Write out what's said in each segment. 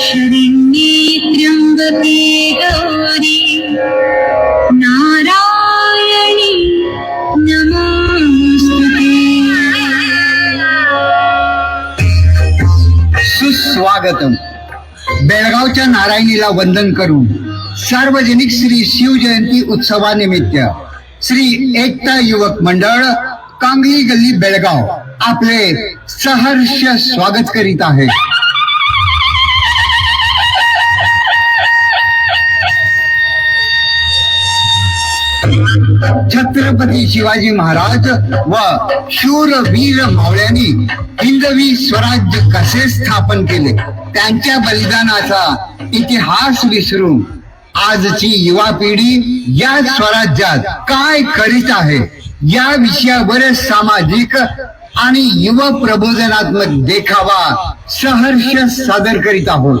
शरण्ये त्र्यम्बके गौरी नारायणी नमोस्तुते। सुस्वागतम। बेळगावच्या नारायणीला वंदन करून सार्वजनिक श्री शिवजयंती उत्सवानिमित्त श्री एकता युवक मंडळ कांगली गल्ली बेळगाव आपले सहर्ष स्वागत करीत आहे। छत्रपती शिवाजी महाराज व शूरवीर मावळ्यांनी हिंदवी स्वराज्य कसे स्थापन केले? त्यांच्या बलिदानाचा इतिहास विसरून आजची युवा पिढी या स्वराज्यात काय करीत आहे? या विषयावर सामाजिक आणि युव प्रबोधनात्मक देखावा सहर्ष सादर करीत आहोत.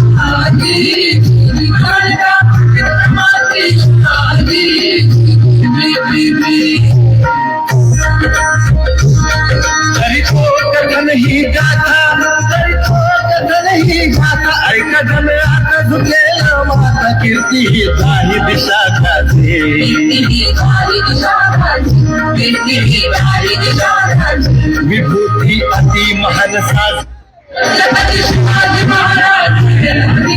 कीर्ती ही जाही दिशा खाते विभूती अति महान साज छत्रपती शिवाजी महाराज छत्रपती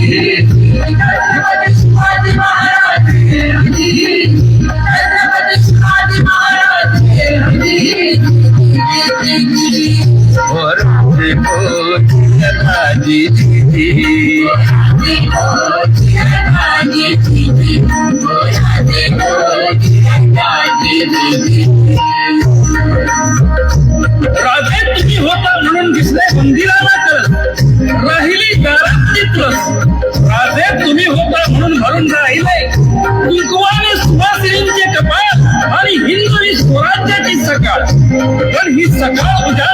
राधे तुम्ही होता म्हणून दिसले मंदिराला करत. राहिली घरात चित्रस राधे तुम्ही होता म्हणून भरून राहिले. कुंकुवाने सुभाषिनींचे कपाळ आणि हिंदवी स्वराज्याची सकाळ. तर ही सकाळ उजाडण्यापूर्वी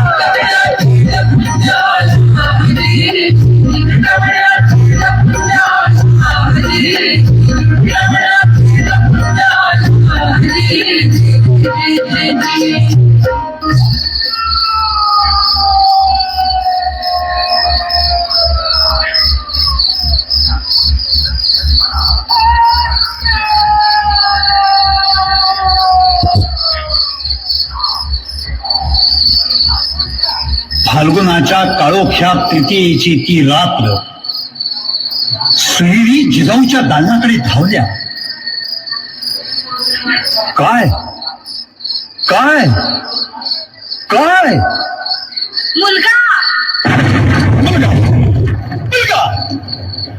फाल्गुनाच्या काळोख्या तृतीयेची ती रात्र सुहिरी जिजाऊच्या दालनाकडे धावल्या. काय? काय? काय? मुलगा?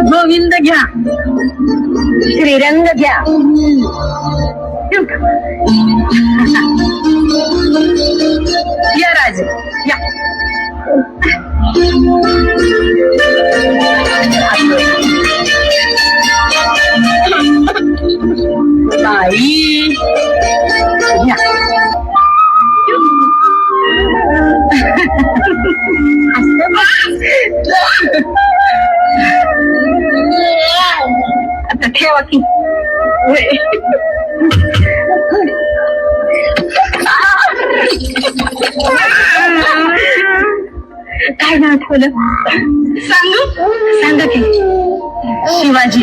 गोविंद घ्या. श्रीरंग घ्या. या राजे या. आता ठेवा की काय नाव ठेवलं सांगू सांगा की शिवाजी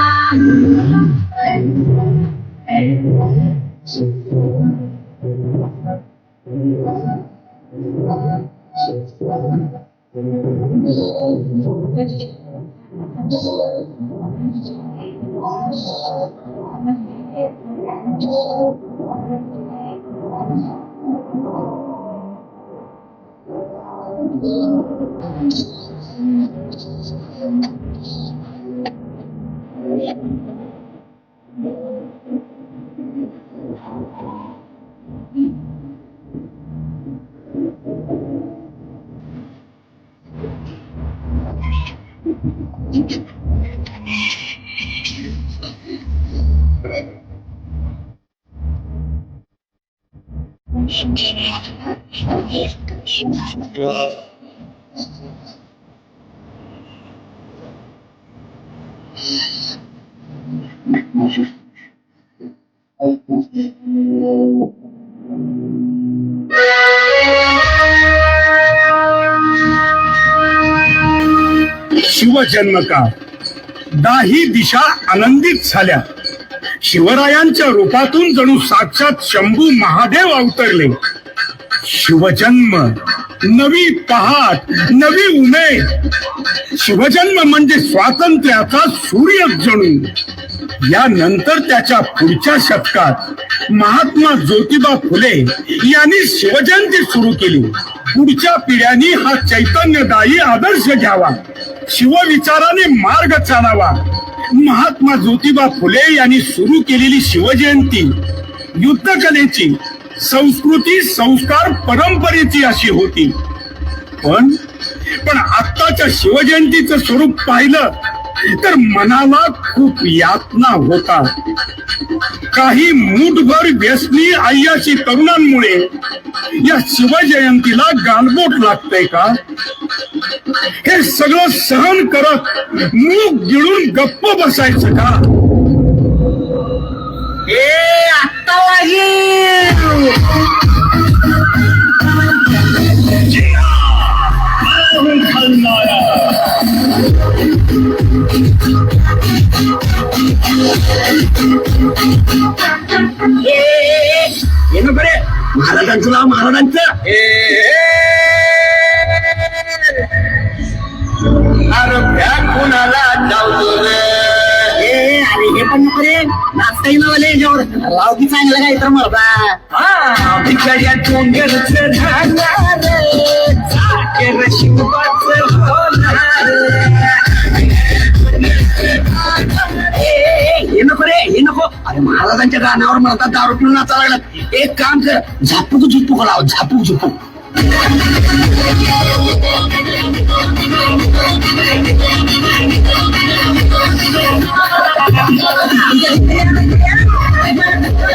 Thank you. शिवजन्म का दाही दिशा आनंदित झाल्या. शिवरायांच्या रूपातून जणू साक्षात शंभू महादेव अवतरले. शिवजन्म. नवी पहाट नवी उमेद शिवजन्म म्हणजे स्वातंत्र्याचा सूर्य जणू. यानंतर त्याच्या पुढच्या शतकात महात्मा ज्योतिबा फुले यांनी शिवजयंती सुरू केली. पुढच्या पिढ्यांनी हा चैतन्यदायी आदर्श घ्यावा. शिवविचाराने मार्ग चालावा. महात्मा ज्योतिबा फुले यांनी सुरू केलेली शिवजयंती युद्धकलेची संस्कृती संस्कार परंपरेची अशी होती. पण पण आत्ताच्या शिवजयंतीचं स्वरूप पाहिलं तर मनाला खूप यातना होता. काही मूठभर व्यसनी अय्याशी तरुणांमुळे या शिवजयंतीला गालबोट लागतंय का? हे सगळं सहन करत मूग गिळून गप्प बसायचं का? ए आत्ता ये ना बरे महाराजांचं नाव महाराजांचं अरे भ्या कुणाला जाऊ रे ए अरे हे पण नको रे. नाचता येईल मला याच्यावर. राव की चांगलं काय तर मरदा. हा भिकाऱ्या डोंगरचं राहणार चाकेर शिवाचं होणार ए, हे नको रे हे नको. अरे महाराजांच्या गाण्यावर म्हणतात दारू पिऊन नाचा लागला. एक काम कर झापूक झुपूक लाव झापूक झुपूक.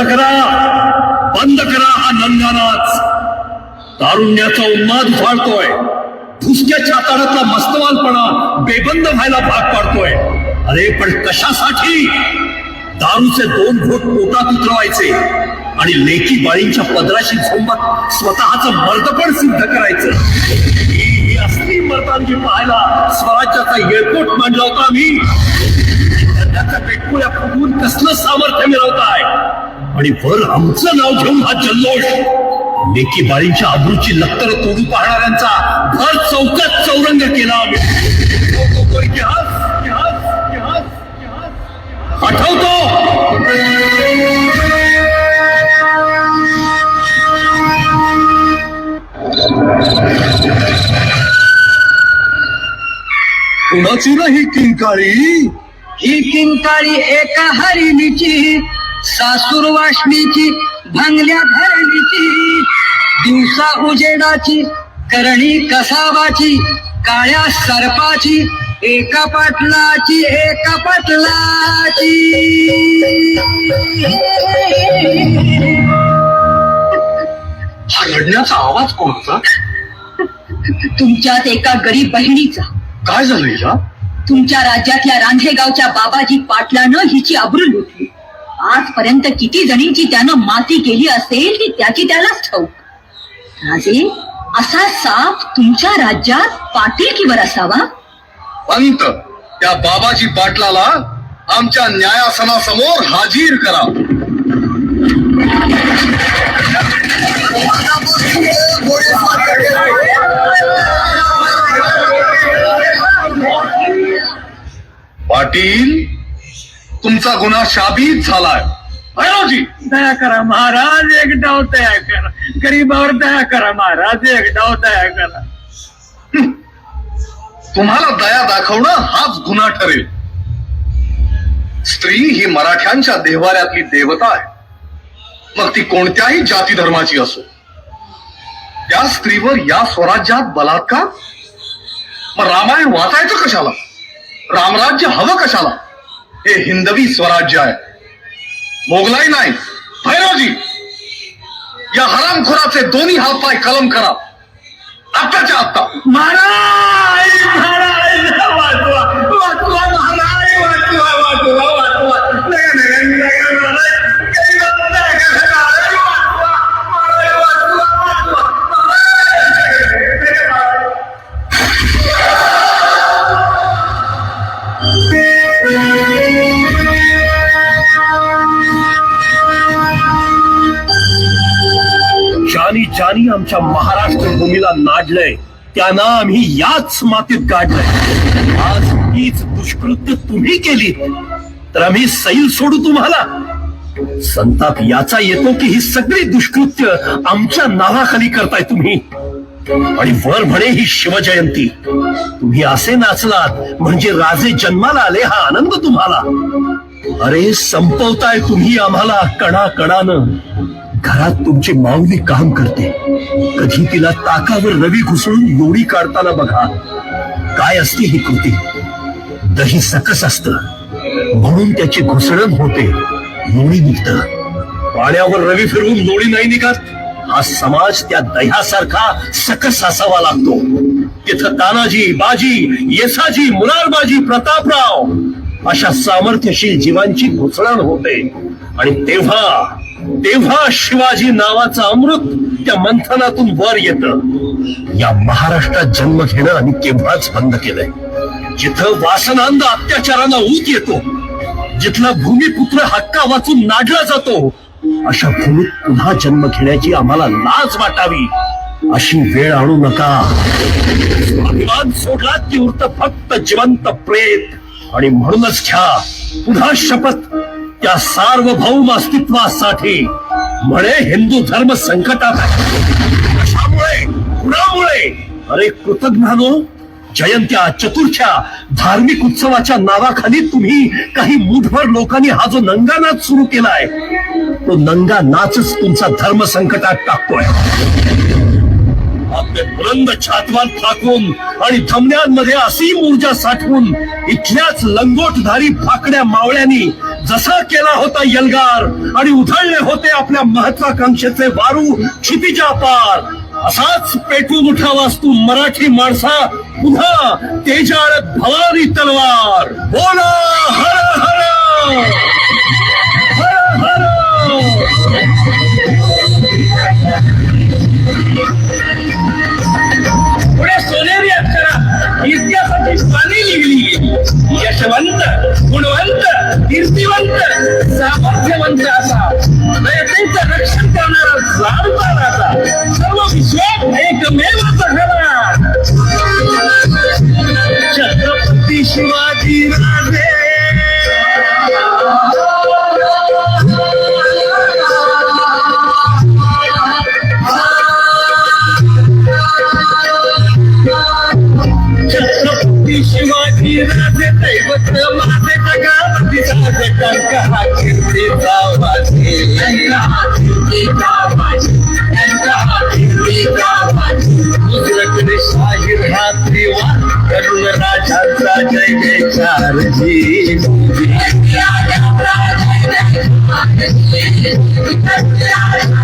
बंद करा. बंद करा हा नंगानाच तारुण्याचा उन्माद फाळतोय भुसक्या चाताडातला मस्तवालपणा बेबंद व्हायला भाग पाडतोय. अरे पण कशासाठी? दारूचे दोन घोट पोटात उतरवायचे आणि लेकी बाळींच्या पदराशी झोंबत स्वतःच मर्दपण सिद्ध करायचं. ही असली मर्दांगी पाहायला स्वराज्याचा येळकोट मांडला होता आम्ही. त्याचा पेटकुळ्या फुगवून कसलं सामर्थ्य मिळवताय? आणि वर आमचं नाव घेऊन हा जल्लोष. लेकी बाळींच्या आबरूची लक्तर तोडू पाहणाऱ्यांचा भर चौकात चौरंग केला आठवतो कुणाची नाही किंकाळी? ही किंकाळी एका हरिणीची. सासूर वासनीची भांगल्या धरणीची दिवसा उजेडाची करणी कसावाची काळ्या सर्पाची एका पाटलाची एका पाटलाची. रडण्याचा आवाज कोणाचा तुमच्यात एका गरीब बहिणीचा. काय झालं हिला? तुमच्या राज्यातल्या रांधेगावच्या बाबाजी पाटलानं हिची अब्रू लुटली. आजपर्यंत किती जणींची त्यानं माती केली असेल ही त्याची त्यालाच ठाऊक? राजे असा साप तुमच्या राज्यात पाटीलकीवर असावा? पंत त्या बाबाजी पाटलाला आमच्या न्यायासनासमोर हाजीर करा. पाटील तुमचा गुन्हा शाबित झालाय. भैरवजी दया करा महाराज एक डाव दया करा. गरीबावर दया करा महाराज एक डाव दया करा. तुम्हाला दया दाखवणं हाच गुन्हा ठरेल. स्त्री ही मराठ्यांच्या देवाऱ्यातली देवता आहे. मग ती कोणत्याही जाती धर्माची असो. त्या स्त्रीवर या स्वराज्यात बलात्कार? मग रामायण वाचायचं कशाला? रामराज्य हवं कशाला? हे हिंदवी स्वराज्य आहे. मोगलाई नाही. भैरवजी या हरामखोराचे दोन्ही हात पाय कलम करा. आत्ताच्या आत्ता. महाराज महाराज वाचवा वाचवा महाराज वाचवा वाचवा वाचवा. नका नका नका महाराज ज्यानी आमच्या महाराष्ट्र भूमीला नाडलंय त्यांना आम्ही याच मातीत गाडलंय. आज हीच दुष्कृत्य तुम्ही केली तर आम्ही सैल सोडू तुम्हाला. संताप याचा येतो की ही सगळी दुष्कृत्य आमच्या नावाखाली करताय तुम्ही. आणि वर म्हणे ही शिवजयंती. तुम्ही असे नाचलात म्हणजे राजे जन्माला आले हा आनंद तुम्हाला. अरे संपवताय तुम्ही आम्हाला कणाकणानं. घरात तुमची माऊली काम करते. कधी तिला ताकावर रवी घुसळून लोणी काढताना बघा. काय असते ही कृती? दही सकस असत. म्हणून त्याची घुसळण होते. लोणी निघत. पाण्यावर रवी फिरवून लोणी नाही निघत. हा समाज त्या दह्यासारखा सकस असावा लागतो. तिथं तानाजी बाजी येसाजी मुलारबाजी प्रतापराव अशा सामर्थ्यशील जीवांची घुसळण होते. आणि तेव्हा तेव्हा शिवाजी नावाचं अमृत त्या मंथनातून वर येत. या महाराष्ट्रात जन्म घेणं आम्ही केव्हाच बंद केलंय. जिथं वासनांद अत्याचाराला ऊत येतो जिथला भूमिपुत्र हक्का वाचून नाडला जातो अशा भूमीत पुन्हा जन्म घेण्याची आम्हाला लाज वाटावी अशी वेळ आणू नका. अभिमान सोडला की उरत फक्त जिवंत प्रेत आणि म्हणूनच घ्या पुन्हा शपथ त्या सार्वभौम अस्तित्वासाठी म्हणे हिंदू धर्म संकटात आहे. कशामुळे? कुणामुळे? अरे कृतज्ञानो जयंत्या चतुर्थ्या धार्मिक उत्सवाच्या नावाखाली तुम्ही काही मुठभर लोकांनी हा जो नंगा नाच सुरू केलाय तो नंगा नाचच तुमचा धर्म संकटात टाकतोय. आपले बुलंद छातवात थाकून आणि धमन्यांमध्ये असीम ऊर्जा साठवून इथल्याच लंगोटधारी फाकड्या मावळ्यांनी जसा केला होता यलगार आणि उधळले होते आपल्या महत्वाकांक्षेचे वारू क्षितिजा पार असाच पेटून उठावास तू मराठी माणसा पुन्हा तेजाळ भवानी तलवार. बोला हर हर हर हर. पुढे सोनेरी अक्षरा इतिहासाची पाणी लिहिली यशवंत गुण कीर्तिवंत सामर्थ्यवंत असा. thank kirti tawati Enkaha kirti tawati Enkaha kirti tawati Kudratne shahir hatri wa Karun raja sa jai jai char ji Kudratne shahir hatri wa Karun raja sa jai jai char ji